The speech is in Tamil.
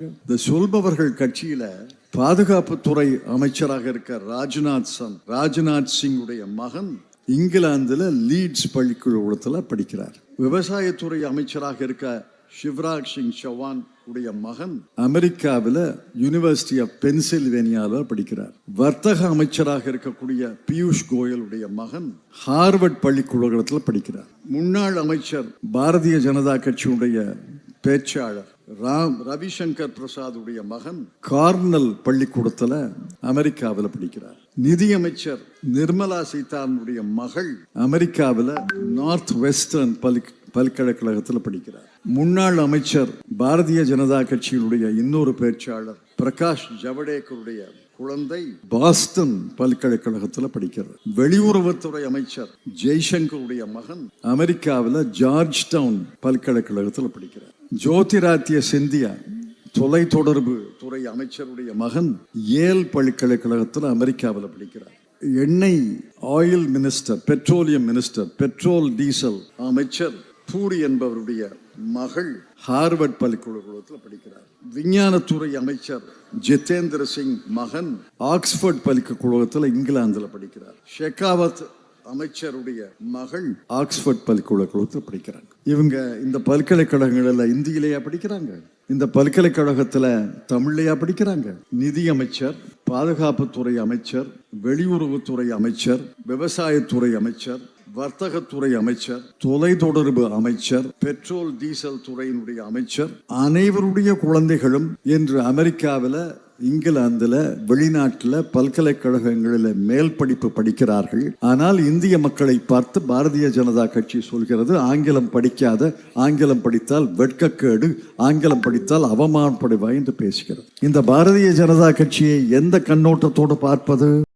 இந்த சொல்பவர்கள் கட்சியில பாதுகாப்புத்துறை அமைச்சராக இருக்க ராஜ்நாத் சன் ராஜ்நாத் சிங்குடைய மகன் இங்கிலாந்துல லீட்ஸ் பள்ளிக்கூடத்துல படிக்கிறார். விவசாயத்துறை அமைச்சராக இருக்க சிவராஜ் சிங் சௌவான் உடைய மகன் அமெரிக்காவில் யூனிவர்சிட்டி ஆஃப் பென்சில்வேனியாவில் படிக்கிறார். வர்த்தக அமைச்சராக இருக்கக்கூடிய பியூஷ் கோயல் உடைய மகன் ஹார்வர்ட் பள்ளிக்கூடத்தில் படிக்கிறார். முன்னாள் அமைச்சர் பாரதிய ஜனதா கட்சியுடைய பேச்சாளர் ராம் ரவிசங்கர் பிரசாதுடைய மகன் கார்னல் பள்ளிக்கூடத்துல அமெரிக்காவில் படிக்கிறார். நிதியமைச்சர் நிர்மலா சீதாரனுடைய மகள் அமெரிக்காவில் நார்த் வெஸ்டர்ன் பள்ளி பல்கலைக்கழகத்தில் படிக்கிறார். முன்னாள் அமைச்சர் பாரதிய ஜனதா கட்சியினுடைய இன்னொரு பேச்சாளர் பிரகாஷ் ஜவடேக்கருடைய குழந்தை பாஸ்டன் பல்கலைக்கழகத்தில் படிக்கிறார். வெளியுறவுத்துறை அமைச்சர் ஜெய்சங்கருடைய மகன் அமெரிக்காவில் ஜார்ஜ் டவுன் பல்கலைக்கழகத்தில் படிக்கிறார். ஜோதிராத்திய சிந்தியா தொலைத்தொடர்பு துறை அமைச்சருடைய மகன் ஏல் பல்கலைக்கழகத்தில் அமெரிக்காவில் படிக்கிறார். எண்ணெய் oil minister petroleum minister petrol diesel அமைச்சர் பூரி என்பவருடைய மகள் ஹார்வர்ட் பல்கலைக்கழகத்தில் படிக்கிறார். விஞ்ஞானத்துறை அமைச்சர் ஜிதேந்திர சிங் மகன் ஆக்ஸ்போர்ட் பல்கலைக்கழகத்தில் இங்கிலாந்தில் படிக்கிறார். ஷெகாவத் அமைச்சருடைய மகள் ஆக்ஸ்போர்ட் பல்கலைக்கழகத்தில் படிக்கிறாங்க. இவங்க இந்த பல்கலைக்கழகங்களில் இந்தியிலேயா படிக்கிறாங்க? இந்த பல்கலைக்கழகத்துல தமிழ்லையா படிக்கிறாங்க? நிதி அமைச்சர் பாதுகாப்புத்துறை அமைச்சர் வெளியுறவுத்துறை அமைச்சர் விவசாயத்துறை அமைச்சர் வர்த்தகத்துறை அமைச்சர் தொலைத்தொடர்பு அமைச்சர் பெட்ரோல் டீசல் துறையினுடைய அமைச்சர் அனைவருடைய குழந்தைகளும் இன்று அமெரிக்காவில் இங்கிலாந்துல வெளிநாட்டில் பல்கலைக்கழகங்களில் மேல் படிப்பு படிக்கிறார்கள். ஆனால் இந்திய மக்களை பார்த்து பாரதிய ஜனதா கட்சி சொல்கிறது ஆங்கிலம் படிக்காத ஆங்கிலம் படித்தால் வெட்கக்கேடு ஆங்கிலம் படித்தால் அவமானப்படுவாய் என்று பேசுகிறது. இந்த பாரதிய ஜனதா கட்சியை எந்த கண்ணோட்டத்தோடு பார்ப்பது?